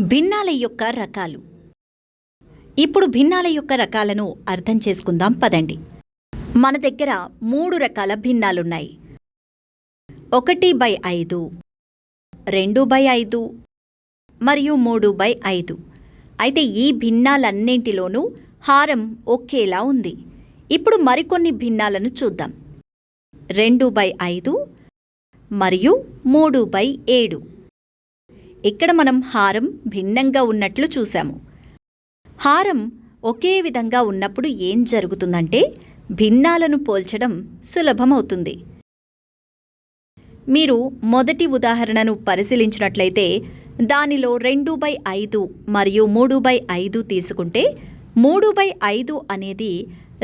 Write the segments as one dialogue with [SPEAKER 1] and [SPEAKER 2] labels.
[SPEAKER 1] భిన్నాల యొక్క రకాలు. ఇప్పుడు భిన్నాల యొక్క రకాలను అర్థం చేసుకుందాం పదండి. మన దగ్గర మూడు రకాల భిన్నాలున్నాయి. ఒకటి బై ఐదు రెండు బై ఐదు మరియు మూడు బై ఐదు. అయితే ఈ భిన్నాలన్నింటిలోనూ హారం ఒకేలా ఉంది. ఇప్పుడు మరికొన్ని భిన్నాలను చూద్దాం. రెండు బై ఐదు మరియు మూడు బై ఏడు. ఇక్కడ మనం హారం భిన్నంగా ఉన్నట్లు చూశాము. హారం ఒకే విధంగా ఉన్నప్పుడు ఏం జరుగుతుందంటే భిన్నాలను పోల్చడం సులభమవుతుంది. మీరు మొదటి ఉదాహరణను పరిశీలించినట్లయితే దానిలో రెండు బై ఐదు మరియు మూడు బై ఐదు తీసుకుంటే మూడు బై ఐదు అనేది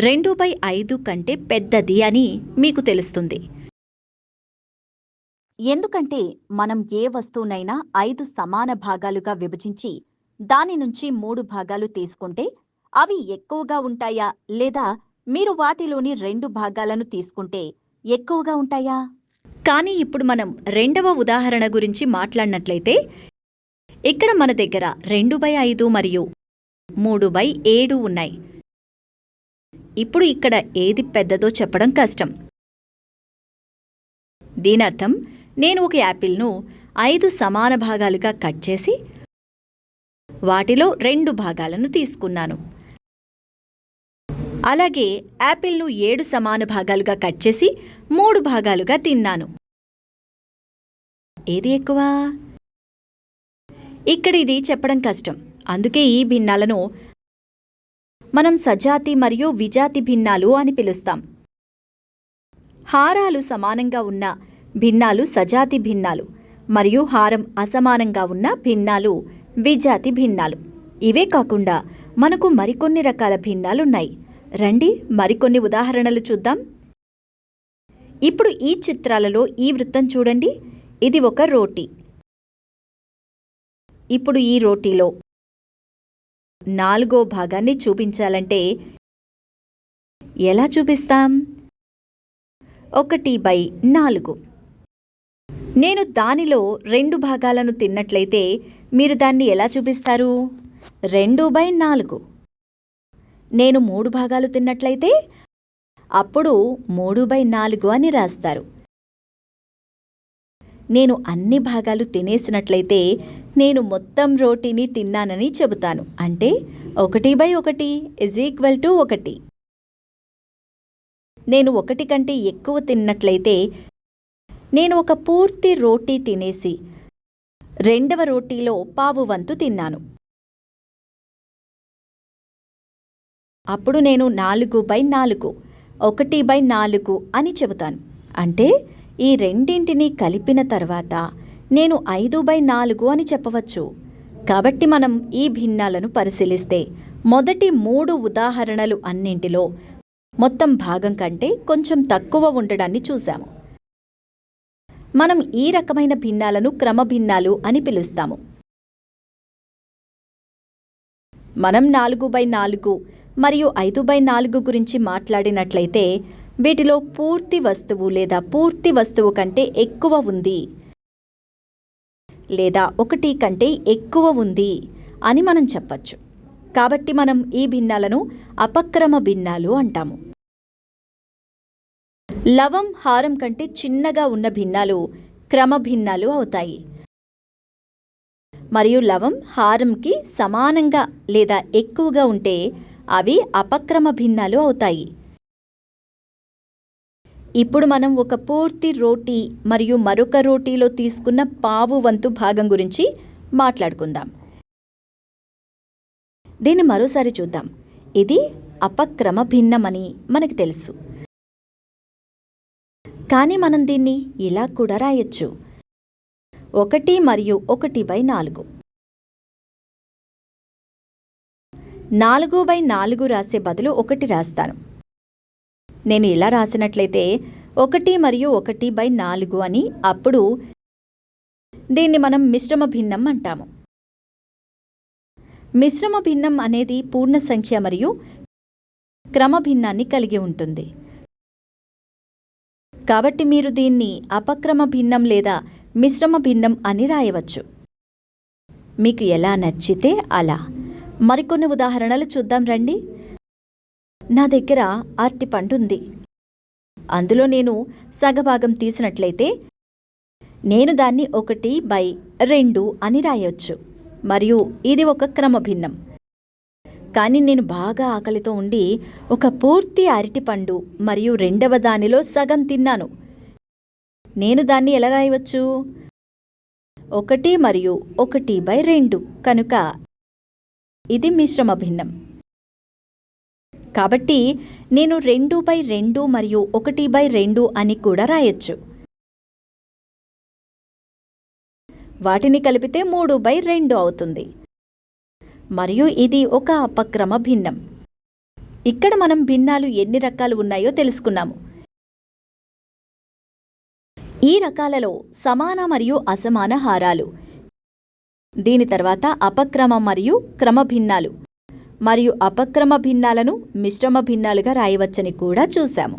[SPEAKER 1] రెండు బై ఐదు కంటే పెద్దది అని మీకు తెలుస్తుంది. ఎందుకంటే మనం ఏ వస్తువునైనా ఐదు సమాన భాగాలుగా విభజించి దాని నుంచి మూడు భాగాలు తీసుకుంటే అవి ఎక్కువగా ఉంటాయా? లేదా మీరు వాటిలోని రెండు భాగాలను తీసుకుంటే ఎక్కువగా ఉంటాయా? కానీ ఇప్పుడు మనం రెండవ ఉదాహరణ గురించి మాట్లాడినట్లయితే ఇక్కడ మన దగ్గర రెండు బై ఐదు మరియు మూడు బై ఏడు ఉన్నాయి. ఇప్పుడు ఇక్కడ ఏది పెద్దదో చెప్పడం కష్టం. దీనర్థం నేను ఒక యాపిల్ను ఐదు సమాన భాగాలుగా కట్ చేసి వాటిలో రెండు భాగాలను తీసుకున్నాను. అలాగే యాపిల్ను ఏడు సమాన భాగాలుగా కట్ చేసి మూడు భాగాలుగా తిన్నాను. ఏది ఎక్కువ? ఇక్కడ ఇది చెప్పడం కష్టం. అందుకే ఈ భిన్నాలను మనం సజాతి మరియు విజాతి భిన్నాలు అని పిలుస్తాం. హారాలు సమానంగా ఉన్న భిన్నాలు సజాతి భిన్నాలు మరియు హారం అసమానంగా ఉన్న భిన్నాలు విజాతి భిన్నాలు. ఇవే కాకుండా మనకు మరికొన్ని రకాల భిన్నాలున్నాయి. రండి మరికొన్ని ఉదాహరణలు చూద్దాం. ఇప్పుడు ఈ చిత్రాలలో ఈ వృత్తం చూడండి. ఇది ఒక రోటీ. ఇప్పుడు ఈ రోటీలో నాలుగో భాగాన్ని చూపించాలంటే ఎలా చూపిస్తాం? ఒకటి బై నాలుగు. నేను దానిలో రెండు భాగాలను తిన్నట్లయితే మీరు దాన్ని ఎలా చూపిస్తారు? రెండు బై నాలుగు. నేను మూడు భాగాలు తిన్నట్లయితే అప్పుడు మూడు బై నాలుగు అని రాస్తారు. నేను అన్ని భాగాలు తినేసినట్లయితే నేను మొత్తం రోటీని తిన్నానని చెబుతాను. అంటే ఒకటి బై ఒకటి ఇజ్ ఈక్వల్ టు ఒకటి. నేను ఒకటి కంటే ఎక్కువ తిన్నట్లయితే నేను ఒక పూర్తి రోటీ తినేసి రెండవ రోటీలో పావు వంతు తిన్నాను. అప్పుడు నేను నాలుగు బై నాలుగు ఒకటి బై నాలుగు అని చెబుతాను. అంటే ఈ రెండింటినీ కలిపిన తర్వాత నేను ఐదు బై నాలుగు అని చెప్పవచ్చు. కాబట్టి మనం ఈ భిన్నాలను పరిశీలిస్తే మొదటి మూడు ఉదాహరణలు అన్నింటిలో మొత్తం భాగం కంటే కొంచెం తక్కువ ఉండడాన్ని చూశాము. మనం ఈ రకమైన భిన్నాలను క్రమభిన్నాలు అని పిలుస్తాము. మనం నాలుగు బై నాలుగు మరియు ఐదు బై నాలుగు గురించి మాట్లాడినట్లయితే వీటిలో పూర్తి వస్తువు లేదా పూర్తి వస్తువు కంటే ఎక్కువ ఉంది. లేదా ఒకటి కంటే ఎక్కువ ఉంది అని మనం చెప్పచ్చు. కాబట్టి మనం ఈ భిన్నాలను అపక్రమ భిన్నాలు అంటాము. లవం హారం కంటే చిన్నగా ఉన్న భిన్నాలు క్రమ భిన్నాలు అవుతాయి. మరియు లవం హారంకి సమానంగా లేదా ఎక్కువగా ఉంటే అవి అపక్రమ భిన్నాలు అవుతాయి. ఇప్పుడు మనం ఒక పూర్తి రోటీ మరియు మరొక రోటీలో తీసుకున్న పావు వంతు భాగం గురించి మాట్లాడుకుందాం. దీన్ని మరోసారి చూద్దాం. ఇది అపక్రమ భిన్నమని మనకు తెలుసు. కానీ మనం దీన్ని ఇలా కూడా రాయొచ్చు. ఒకటి మరియు ఒకటి బై నాలుగు. నాలుగు బై నాలుగు రాసే బదులు ఒకటి రాస్తాను. నేను ఇలా రాసినట్లయితే ఒకటి మరియు ఒకటి బై నాలుగు అని అప్పుడు దీన్ని మనం మిశ్రమ భిన్నం అంటాము. మిశ్రమ భిన్నం అనేది పూర్ణ సంఖ్య మరియు క్రమ భిన్నాన్ని కలిగి ఉంటుంది. కాబట్టి మీరు దీన్ని అపక్రమ భిన్నం లేదా మిశ్రమ భిన్నం అని రాయవచ్చు. మీకు ఎలా నచ్చితే అలా. మరికొన్ని ఉదాహరణలు చూద్దాం రండి. నా దగ్గర అరటి పండు ఉంది. అందులో నేను సగభాగం తీసినట్లయితే నేను దాన్ని ఒకటి బై రెండు అని రాయొచ్చు. మరియు ఇది ఒక క్రమభిన్నం కానీ నేను బాగా ఆకలితో ఉండి ఒక పూర్తి అరటిపండు మరియు రెండవ దానిలో సగం తిన్నాను. నేను దాన్ని ఎలా రాయవచ్చు? ఒకటి మరియు ఒకటి బై రెండు కనుక ఇది మిశ్రమ భిన్నం. కాబట్టి నేను రెండు బై రెండు మరియు ఒకటి బై రెండు అని కూడా రాయొచ్చు. వాటిని కలిపితే మూడు బై రెండు అవుతుంది. మరియు ఇది ఒక అపక్రమ భిన్నం. ఇక్కడ మనం భిన్నాలు ఎన్ని రకాలు ఉన్నాయో తెలుసుకున్నాము. ఈ రకాలలో సమాన మరియు అసమాన హారాలు. దీని తర్వాత అపక్రమ మరియు క్రమ భిన్నాలు. మరియు అపక్రమ భిన్నాలను మిశ్రమ భిన్నాలుగా రాయవచ్చని కూడా చూశాము.